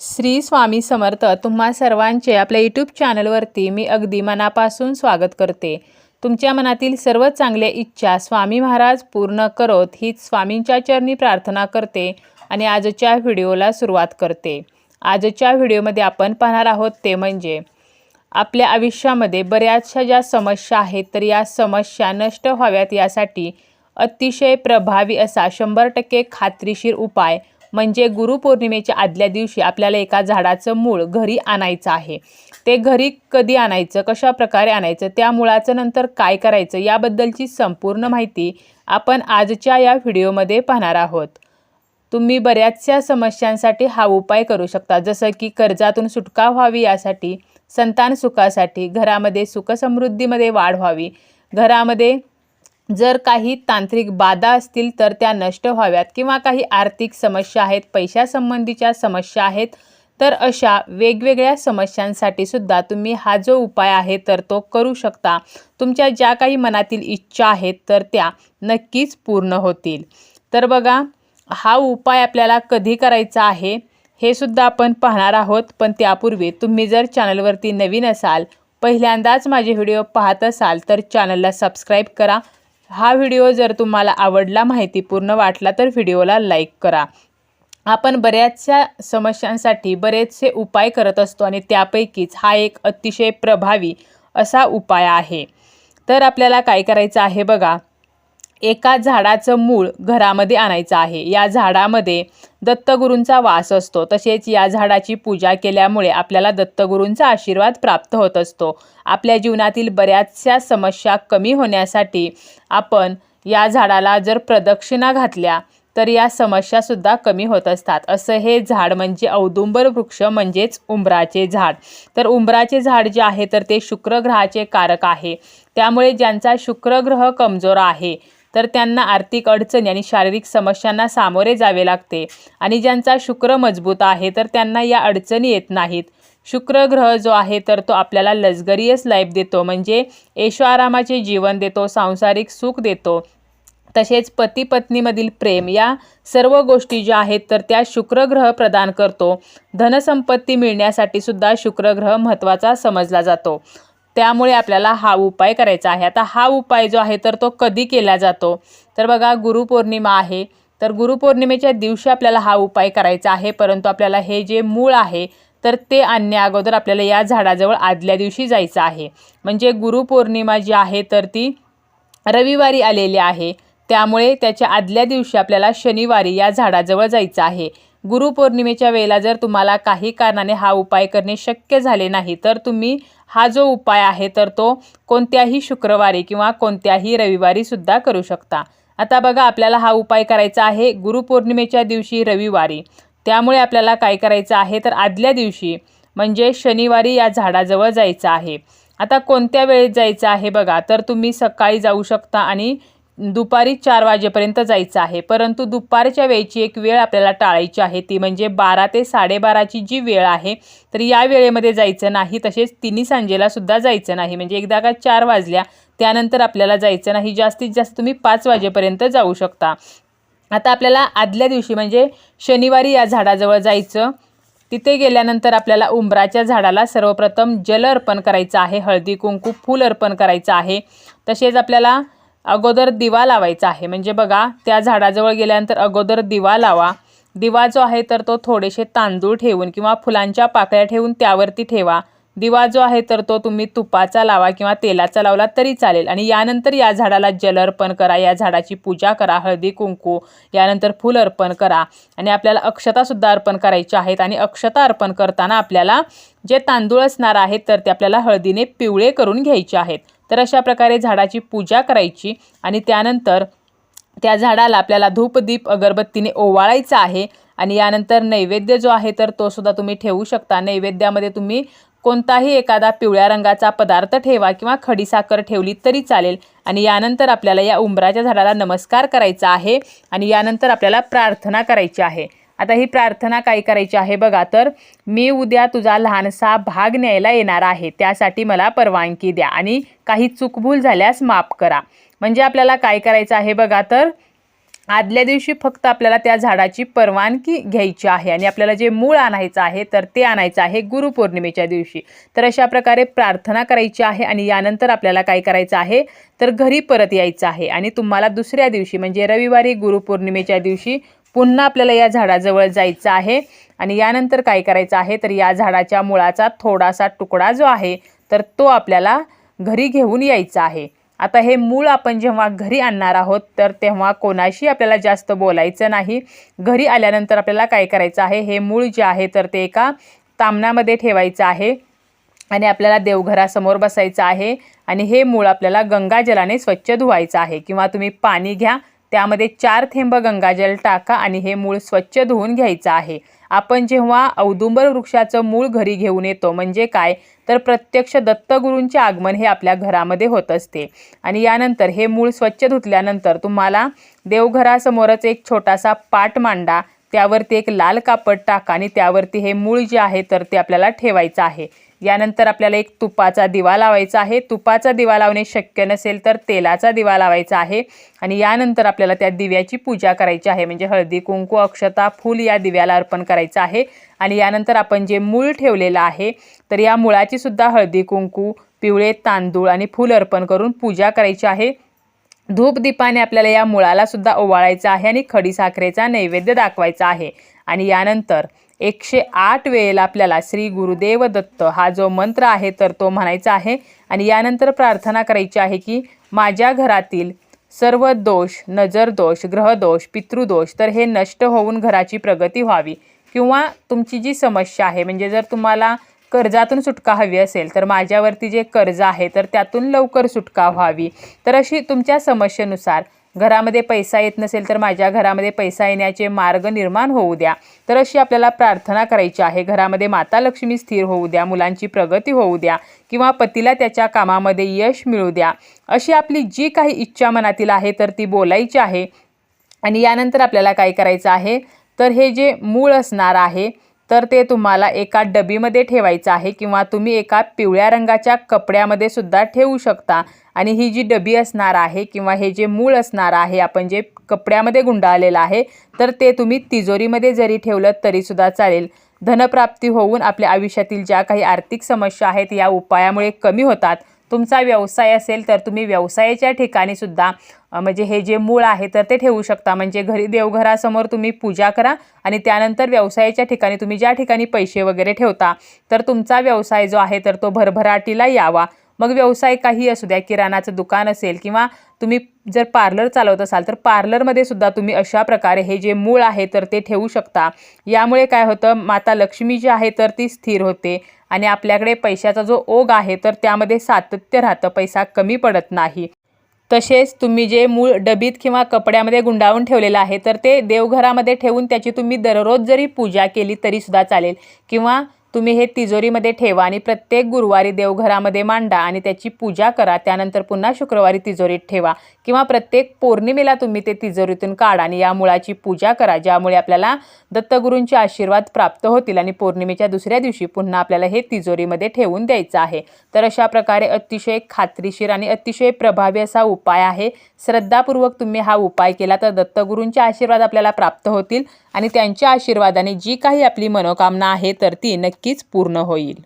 श्री स्वामी समर्थ तुम्हा सर्वांचे आपल्या यूट्यूब चॅनलवरती मी अगदी मनापासून स्वागत करते. तुमच्या मनातील सर्व चांगल्या इच्छा स्वामी महाराज पूर्ण करोत हीच स्वामींच्या चरणी प्रार्थना करते आणि आजच्या व्हिडिओला सुरुवात करते. आजच्या व्हिडिओमध्ये आपण पाहणार आहोत ते म्हणजे आपल्या आयुष्यामध्ये बऱ्याचशा ज्या समस्या आहेत तर या समस्या नष्ट व्हाव्यात यासाठी अतिशय प्रभावी असा शंभर टक्के खात्रीशीर उपाय म्हणजे गुरुपौर्णिमेच्या आदल्या दिवशी आपल्याला एका झाडाचं मूळ घरी आणायचं आहे. ते घरी कधी आणायचं कशा प्रकारे आणायचं त्या मुळाचं नंतर काय करायचं याबद्दलची संपूर्ण माहिती आपण आजच्या या व्हिडिओमध्ये पाहणार आहोत. तुम्ही बऱ्याचशा समस्यांसाठी हा उपाय करू शकता. जसं की कर्जातून सुटका व्हावी यासाठी संतान सुखासाठी घरामध्ये सुखसमृद्धीमध्ये वाढ व्हावी घरामध्ये जर काही तांत्रिक बाधा असतील तर त्या नष्ट व्हाव्यात किंवा काही आर्थिक समस्या आहेत पैशासंबंधीच्या समस्या आहेत तर अशा वेगवेगळ्या समस्यांसाठी सुद्धा तुम्ही हा जो उपाय आहे तर तो करू शकता. तुमच्या ज्या काही मनातील इच्छा आहेत तर त्या नक्कीच पूर्ण होतील. तर बघा हा उपाय आपल्याला कधी करायचा आहे हे सुद्धा आपण पाहणार आहोत पण त्यापूर्वी तुम्ही जर चॅनलवरती नवीन असाल पहिल्यांदाच माझे व्हिडिओ पाहत असाल तर चॅनलला सबस्क्राईब करा. हा व्हिडिओ जर तुम्हाला आवडला माहितीपूर्ण वाटला तर व्हिडिओला लाईक करा. आपण बऱ्याचशा समस्यांसाठी बरेचसे उपाय करत असतो आणि त्यापैकीच हा एक अतिशय प्रभावी असा उपाय आहे. तर आपल्याला काय करायचं आहे बघा. एका झाडाचं मूळ घरामध्ये आणायचं आहे. या झाडामध्ये दत्तगुरूंचा वास असतो. तसेच या झाडाची पूजा केल्यामुळे आपल्याला दत्तगुरूंचा आशीर्वाद प्राप्त होत असतो. आपल्या जीवनातील बऱ्याचशा समस्या कमी होण्यासाठी आपण या झाडाला जर प्रदक्षिणा घातल्या तर या समस्यासुद्धा कमी होत असतात. असं हे झाड म्हणजे औदुंबर वृक्ष म्हणजेच उंबराचे झाड. तर उंबराचे झाड जे आहे तर ते शुक्रग्रहाचे कारक आहे. त्यामुळे ज्यांचा शुक्रग्रह कमजोर आहे तर त्यांना आर्थिक अडचणी आणि शारीरिक समस्यांना सामोरे जावे लागते. आणि ज्यांचा शुक्र मजबूत आहे तर त्यांना या अडचणी येत नाहीत. शुक्र ग्रह जो आहे तर तो आपल्याला लक्झरियस लाईफ देतो. म्हणजे ऐशोआरामाचे जीवन देतो सांसारिक सुख देतो. तसेच पती पत्नीमधील प्रेम या सर्व गोष्टी ज्या आहेत तर त्या शुक्रग्रह प्रदान करतो. धनसंपत्ती मिळण्यासाठी सुद्धा शुक्रग्रह महत्त्वाचा समजला जातो. त्यामुळे आपल्याला हा उपाय करायचा आहे. आता हा उपाय जो आहे तर तो कधी केला जातो? तर बघा गुरुपौर्णिमा आहे. तर गुरुपौर्णिमेच्या दिवशी आपल्याला हा उपाय करायचा आहे परंतु आपल्याला हे जे मूळ आहे तर ते आणण्या अगोदर आपल्याला या झाडाजवळ आदल्या दिवशी जायचं आहे. म्हणजे गुरुपौर्णिमा जी आहे तर ती रविवारी आलेली आहे. त्यामुळे त्याच्या आदल्या दिवशी आपल्याला शनिवारी या झाडाजवळ जायचं आहे. गुरुपौर्णिमेच्या वेळेला जर तुम्हाला काही कारणाने हा उपाय करणे शक्य झाले नाही तर तुम्ही हा जो उपाय आहे तर तो कोणत्याही शुक्रवारी किंवा कोणत्याही रविवारी सुद्धा करू शकता. आता बघा आपल्याला हा उपाय करायचा आहे गुरुपौर्णिमेच्या दिवशी रविवारी. त्यामुळे आपल्याला काय करायचं आहे तर आदल्या दिवशी म्हणजे शनिवारी या झाडाजवळ जायचं आहे. आता कोणत्या वेळेत जायचं आहे बघा तर तुम्ही सकाळी जाऊ शकता आणि दुपारी चार वाजेपर्यंत जायचं आहे. परंतु दुपारच्या वेळेची एक वेळ आपल्याला टाळायची आहे. ती म्हणजे बारा ते साडेबाराची जी वेळ आहे तर या वेळेमध्ये जायचं नाही. तसेच तिन्ही सांजेला सुद्धा जायचं नाही. म्हणजे एकदा का चार वाजल्या त्यानंतर आपल्याला जायचं नाही. जास्तीत जास्त तुम्ही पाच वाजेपर्यंत जाऊ शकता. आता आपल्याला आदल्या दिवशी म्हणजे शनिवारी या झाडाजवळ जायचं. तिथे गेल्यानंतर आपल्याला उंबराच्या झाडाला सर्वप्रथम जल अर्पण करायचं आहे. हळदी कुंकू फूल अर्पण करायचं आहे. तसेच आपल्याला अगोदर दिवा लावायचा आहे. म्हणजे बघा त्या झाडाजवळ गेल्यानंतर अगोदर दिवा लावा. दिवा जो आहे तर तो थोडेसे तांदूळ ठेवून किंवा फुलांच्या पाकळ्या ठेवून त्यावरती ठेवा. दिवा जो आहे तर तो तुम्ही तुपाचा लावा किंवा तेलाचा लावला तरी चालेल. आणि यानंतर या झाडाला जल अर्पण करा या झाडाची पूजा करा हळदी कुंकू यानंतर फुल अर्पण करा. आणि आपल्याला अक्षतासुद्धा अर्पण करायच्या आहेत आणि अक्षता अर्पण करताना आपल्याला जे तांदूळ असणार आहेत तर ते आपल्याला हळदीने पिवळे करून घ्यायचे आहेत. तर अशा प्रकारे झाडाची पूजा करायची आणि त्यानंतर त्या झाडाला आपल्याला धूपदीप अगरबत्तीने ओवाळायचं आहे. आणि यानंतर नैवेद्य जो आहे तर तो सुद्धा तुम्ही ठेवू शकता. नैवेद्यामध्ये तुम्ही कोणताही एखादा पिवळ्या रंगाचा पदार्थ ठेवा किंवा खडीसाखर ठेवली तरी चालेल. आणि यानंतर आपल्याला या उंबराच्या झाडाला नमस्कार करायचा आहे आणि यानंतर आपल्याला प्रार्थना करायची आहे. आता ही प्रार्थना काय करायची आहे बघा तर मी उद्या तुझा लहानसा भाग न्यायला येणार आहे त्यासाठी मला परवानगी द्या आणि काही चुकभूल झाल्यास माफ करा. म्हणजे आपल्याला काय करायचं आहे बघा तर आदल्या दिवशी फक्त आपल्याला त्या झाडाची परवानगी घ्यायची आहे आणि आपल्याला जे मूळ आणायचं आहे तर ते आणायचं आहे गुरुपौर्णिमेच्या दिवशी. तर अशा प्रकारे प्रार्थना करायची आहे आणि यानंतर आपल्याला काय करायचं आहे तर घरी परत यायचं आहे. आणि तुम्हाला दुसऱ्या दिवशी म्हणजे रविवारी गुरुपौर्णिमेच्या दिवशी पुन्हा आपल्याला या झाडाजवळ जायचं आहे. आणि यानंतर काय करायचं आहे तर या झाडाच्या मुळाचा थोडासा तुकडा जो आहे तर तो आपल्याला घरी घेऊन यायचा आहे. आता हे मूळ आपण जेव्हा घरी आणणार आहोत तर तेव्हा कोणाशी आपल्याला जास्त बोलायचं नाही. घरी आल्यानंतर आपल्याला काय करायचं आहे? हे मूळ जे आहे तर ते एका तामणामध्ये ठेवायचं आहे आणि आपल्याला देवघरासमोर बसायचं आहे आणि हे मूळ आपल्याला गंगाजलाने स्वच्छ धुवायचं आहे. किंवा तुम्ही पाणी घ्या त्यामध्ये चार थेंब गंगाजल टाका आणि हे मूळ स्वच्छ धुवून घ्यायचं आहे. आपण जेव्हा औदुंबर वृक्षाचं मूळ घरी घेऊन येतो म्हणजे काय? तर प्रत्यक्ष दत्तगुरूंचे आगमन हे आपल्या घरामध्ये होत असते. आणि यानंतर हे मूळ स्वच्छ धुतल्यानंतर तुम्हाला देवघरासमोरच एक छोटासा पाट मांडा त्यावरती एक लाल कापड टाका आणि त्यावरती हे मूळ जे आहे तर ते आपल्याला ठेवायचं आहे. यानंतर आपल्याला एक तुपाचा दिवा लावायचा आहे. तुपाचा दिवा लावणे शक्य नसेल तर तेलाचा दिवा लावायचा आहे. आणि यानंतर आपल्याला त्या दिव्याची पूजा करायची आहे. म्हणजे हळदी कुंकू अक्षता फूल या दिव्याला अर्पण करायचं आहे. आणि यानंतर आपण जे मूळ ठेवलेलं आहे तर या मुळाची सुद्धा हळदी कुंकू पिवळे तांदूळ आणि फूल अर्पण करून पूजा करायची आहे. धूप दीपाने आपल्याला या मुळाला सुद्धा ओवाळायचं आहे आणि खडीसाखरेचा नैवेद्य दाखवायचा आहे. आणि यानंतर एकशे आठ वेळेला आपल्याला श्री गुरुदेव दत्त हा जो मंत्र आहे तर तो म्हणायचा आहे. आणि यानंतर प्रार्थना करायची आहे की माझ्या घरातील सर्व दोष नजर दोष ग्रहदोष पितृदोष तर हे नष्ट होऊन घराची प्रगती व्हावी. किंवा तुमची जी समस्या आहे म्हणजे जर तुम्हाला कर्जातून सुटका हवी असेल तर माझ्यावरती जे कर्ज आहे तर त्यातून लवकर सुटका व्हावी. तर अशी तुमच्या समस्येनुसार घरामध्ये पैसा येत नसेल तर माझ्या घरामध्ये पैसा येण्याचे मार्ग निर्माण होऊ द्या. तर अशी आपल्याला प्रार्थना करायची आहे. घरामध्ये माता लक्ष्मी स्थिर होऊ द्या मुलांची प्रगती होऊ द्या किंवा पतीला त्याच्या कामामध्ये यश मिळू द्या. अशी आपली जी काही इच्छा मनातील आहे तर ती बोलायची आहे. आणि यानंतर आपल्याला काय करायचं आहे? तर हे जे मूळ असणार आहे तर ते तुम्हाला एका डबीमध्ये ठेवायचं आहे किंवा तुम्ही एका पिवळ्या रंगाच्या कपड्यामध्ये सुद्धा ठेवू शकता. आणि ही जी डबी असणार आहे किंवा हे जे मूळ असणार आहे आपण जे कपड्यामध्ये गुंडाळलेलं आहे तर ते तुम्ही तिजोरीमध्ये जरी ठेवलं तरीसुद्धा चालेल. धनप्राप्ती होऊन आपल्या आयुष्यातील ज्या काही आर्थिक समस्या आहेत या उपायामुळे कमी होतात. तुमचा व्यवसाय असेल तर तुम्ही व्यवसायाच्या ठिकाणी सुद्धा म्हणजे हे जे मूळ आहे तर ते ठेवू शकता. म्हणजे घरी देवघरासमोर तुम्ही पूजा करा आणि त्यानंतर व्यवसायाच्या ठिकाणी तुम्ही ज्या ठिकाणी पैसे वगैरे ठेवता तर तुमचा व्यवसाय जो आहे तर तो भरभराटीला यावा. मग व्यवसाय काही असू द्या किराणाचं दुकान असेल किंवा तुम्ही जर पार्लर चालवत असाल तर पार्लरमध्ये सुद्धा तुम्ही अशा प्रकारे हे जे मूळ आहे तर ते ठेवू शकता. यामुळे काय होतं माता लक्ष्मी जी आहे तर ती स्थिर होते आणि आपल्याकडे पैशाचा जो ओघ आहे तर त्यामध्ये सातत्य राहतं पैसा कमी पडत नाही. तसेच तुम्ही जे मूळ डबीत किंवा कपड्यामध्ये गुंडाळून ठेवलेलं आहे तर ते देवघरामध्ये ठेवून त्याची तुम्ही दररोज जरी पूजा केली तरीसुद्धा चालेल किंवा तुम्ही हे तिजोरीमध्ये ठेवा आणि प्रत्येक गुरुवारी देवघरामध्ये मांडा आणि त्याची पूजा करा. त्यानंतर पुन्हा शुक्रवारी तिजोरीत ठेवा किंवा प्रत्येक पौर्णिमेला तुम्ही ते तिजोरीतून काढा आणि या मुळाची पूजा करा ज्यामुळे आपल्याला दत्तगुरूंचे आशीर्वाद प्राप्त होतील आणि पौर्णिमेच्या दुसऱ्या दिवशी पुन्हा आपल्याला हे तिजोरीमध्ये ठेवून द्यायचं आहे. तर अशा प्रकारे अतिशय खात्रीशीर आणि अतिशय प्रभावी असा उपाय आहे. श्रद्धापूर्वक तुम्ही हा उपाय केला तर दत्तगुरूंचे आशीर्वाद आपल्याला प्राप्त होतील. आणि त्यांच्या आशीर्वादाने जी काही आपली मनोकामना आहे तर ती नक्कीच पूर्ण होईल.